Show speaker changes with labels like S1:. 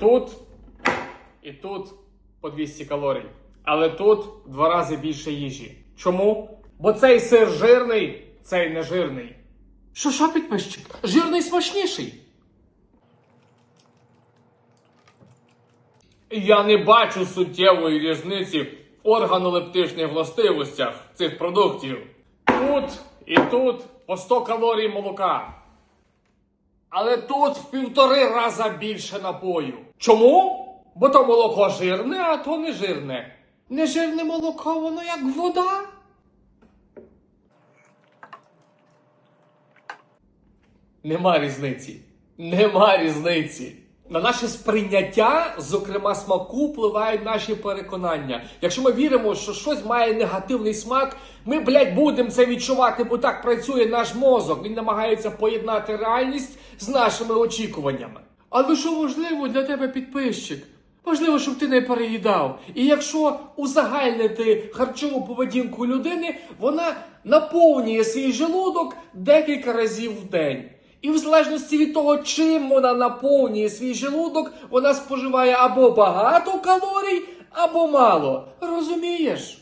S1: Тут і тут по 200 калорій. Але тут в два рази більше їжі. Чому? Бо цей сир жирний, цей не жирний.
S2: Що що, підписчик? Жирний смачніший.
S1: Я не бачу суттєвої різниці в органолептичних властивостях цих продуктів. Тут і тут по 100 калорій молока. Але тут в півтори рази більше напою. Чому? Бо то молоко жирне, а то не жирне.
S2: Нежирне молоко, воно як вода.
S1: Нема різниці. Нема різниці. На наше сприйняття, зокрема смаку, впливають наші переконання. Якщо ми віримо, що щось має негативний смак, ми, блядь, будемо це відчувати, бо так працює наш мозок. Він намагається поєднати реальність з нашими очікуваннями.
S2: Але що важливо для тебе підписчик? Важливо, щоб ти не переїдав.
S1: І якщо узагальнити харчову поведінку людини, вона наповнює свій желудок декілька разів в день. І в залежності від того, чим вона наповнює свій желудок, вона споживає або багато калорій, або мало. Розумієш?